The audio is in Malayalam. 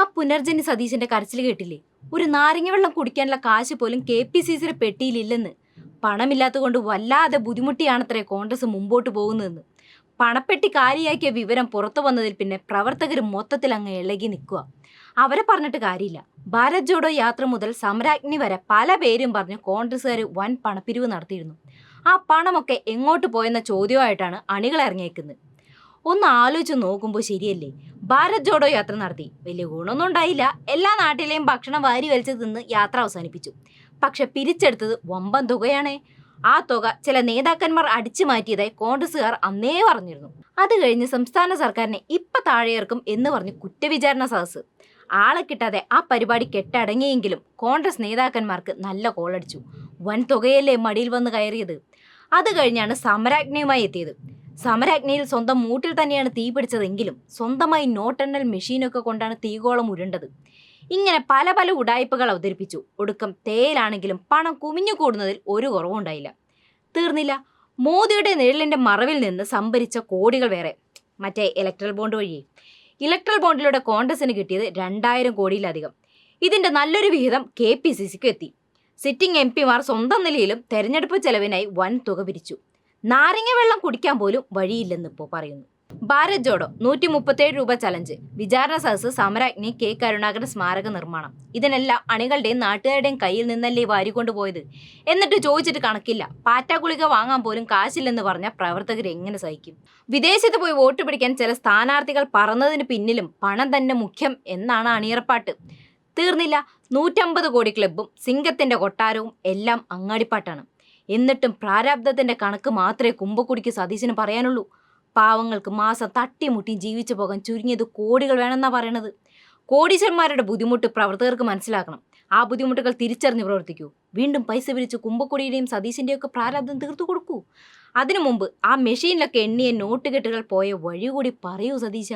ആ പുനർജനി സതീശന്റെ കരച്ചിൽ കേട്ടില്ലേ? ഒരു നാരങ്ങ വെള്ളം കുടിക്കാനുള്ള കാശ് പോലും കെ പി സി സിയുടെ പെട്ടിയിലില്ലെന്ന്. പണമില്ലാത്തതുകൊണ്ട് വല്ലാതെ ബുദ്ധിമുട്ടിയാണത്രേ കോൺഗ്രസ് മുമ്പോട്ട് പോകുന്നതെന്ന്. പണപ്പെട്ടി കാലിയാക്കിയ വിവരം പുറത്തു വന്നതിൽ പിന്നെ പ്രവർത്തകർ മൊത്തത്തിൽ അങ്ങ് ഇളകി നിൽക്കുക. അവരെ പറഞ്ഞിട്ട് കാര്യമില്ല. ഭാരത് ജോഡോ യാത്ര മുതൽ സമരാജ്ഞി വരെ പല പേരും പറഞ്ഞ് കോൺഗ്രസ്സുകാർ വൻ പണപ്പിരിവ് നടത്തിയിരുന്നു. ആ പണമൊക്കെ എങ്ങോട്ട് പോയെന്ന ചോദ്യമായിട്ടാണ് അണികൾ ഇറങ്ങിയേക്കുന്നത്. ഒന്ന് ആലോചിച്ച് നോക്കുമ്പോൾ ശരിയല്ലേ? ഭാരത് ജോഡോ യാത്ര നടത്തി. വലിയ ഗുണമൊന്നും ഉണ്ടായില്ല. എല്ലാ നാട്ടിലെയും ഭക്ഷണം വാരി വലിച്ചു തിന്ന് യാത്ര അവസാനിപ്പിച്ചു. പക്ഷെ പിരിച്ചെടുത്തത് വമ്പൻ തുകയാണേ. ആ തുക ചില നേതാക്കന്മാർ അടിച്ചു മാറ്റിയതായി കോൺഗ്രസുകാർ അന്നേ പറഞ്ഞിരുന്നു. അത് കഴിഞ്ഞ് സംസ്ഥാന സർക്കാരിനെ ഇപ്പൊ താഴെയിറക്കും എന്ന് പറഞ്ഞ് കുറ്റവിചാരണ സദസ് ആളെ കിട്ടാതെ ആ പരിപാടി കെട്ടടങ്ങിയെങ്കിലും കോൺഗ്രസ് നേതാക്കന്മാർക്ക് നല്ല കോളടിച്ചു. വൻ തുകയല്ലേ മടിയിൽ വന്ന് കയറിയത്. അത് കഴിഞ്ഞാണ് സമരാജ്ഞയുമായി എത്തിയത്. സമരാജ്ഞയിൽ സ്വന്തം മൂട്ടിൽ തന്നെയാണ് തീ പിടിച്ചതെങ്കിലും സ്വന്തമായി നോട്ടെണ്ണൽ മെഷീനൊക്കെ കൊണ്ടാണ് തീകോളം ഉരുണ്ടത്. ഇങ്ങനെ പല പല ഉടായ്പകൾ അവതരിപ്പിച്ചു. ഒടുക്കം തേയിലാണെങ്കിലും പണം കുമിഞ്ഞു കൂടുന്നതിൽ ഒരു കുറവുണ്ടായില്ല തീർന്നില്ല. മോദിയുടെ നിഴലിന്റെ മറവിൽ നിന്ന് സംഭരിച്ച കോടികൾ വേറെ. മറ്റേ ഇലക്ട്രൽ ബോണ്ട് വഴി ഇലക്ട്രൽ ബോണ്ടിലൂടെ കോൺഗ്രസിന് കിട്ടിയത് രണ്ടായിരം കോടിയിലധികം. ഇതിന്റെ നല്ലൊരു വിഹിതം കെ പി സി സിക്ക് എത്തി. സിറ്റിംഗ് എം പിമാർ സ്വന്തം നിലയിലും തെരഞ്ഞെടുപ്പ് ചെലവിനായി വൻ തുക പിരിച്ചു നാരങ്ങ വെള്ളം കുടിക്കാൻ പോലും വഴിയില്ലെന്ന് ഇപ്പോൾ പറയുന്നു. ഭാരത് ജോഡോ നൂറ്റി മുപ്പത്തേഴ് രൂപ ചലഞ്ച്. വിചാരണ സദസ് സമരാഗ്നി കെ കരുണാകരൻ സ്മാരക നിർമ്മാണം. ഇതിനെല്ലാം അണികളുടെയും നാട്ടുകാരുടെയും കയ്യിൽ നിന്നല്ലേ വാരിക്കൊണ്ടുപോയത് എന്നിട്ട് ചോദിച്ചിട്ട് കണക്കില്ല. പാറ്റ ഗുളിക വാങ്ങാൻ പോലും കാശില്ലെന്ന് പറഞ്ഞ പ്രവർത്തകർ എങ്ങനെ സഹിക്കും? വിദേശത്ത് പോയി വോട്ട് പിടിക്കാൻ ചില സ്ഥാനാർത്ഥികൾ പറഞ്ഞതിന് പിന്നിലും പണം തന്നെ മുഖ്യം എന്നാണ് അണിയറപ്പാട്ട്. തീർന്നില്ല. നൂറ്റമ്പത് കോടി ക്ലബും സിംഗത്തിന്റെ കൊട്ടാരവും എല്ലാം അങ്ങാടിപ്പാട്ടാണ്. എന്നിട്ടും പ്രാരാബ്ദത്തിന്റെ കണക്ക് മാത്രമേ കുമ്പക്കുടിക്ക് സതീശന് പറയാനുള്ളൂ. പാവങ്ങൾക്ക് മാസം തട്ടിമുട്ടി ജീവിച്ചു പോകാൻ ചുരുങ്ങിയത് കോടികൾ വേണമെന്നാ പറയണത്. കോടീശ്വരന്മാരുടെ ബുദ്ധിമുട്ട് പ്രവർത്തകർക്ക് മനസ്സിലാക്കണം. ആ ബുദ്ധിമുട്ടുകൾ തിരിച്ചറിഞ്ഞ് പ്രവർത്തിക്കൂ. വീണ്ടും പൈസ പിരിച്ച് കുമ്പക്കുടിയുടെയും സതീശിന്റെയും ഒക്കെ പ്രാരാബ്ദം തീർത്തു കൊടുക്കൂ. അതിനു മുമ്പ് ആ മെഷീനിലൊക്കെ എണ്ണിയ നോട്ട് കെട്ടുകൾ പോയ വഴി കൂടി പറയൂ സതീശ.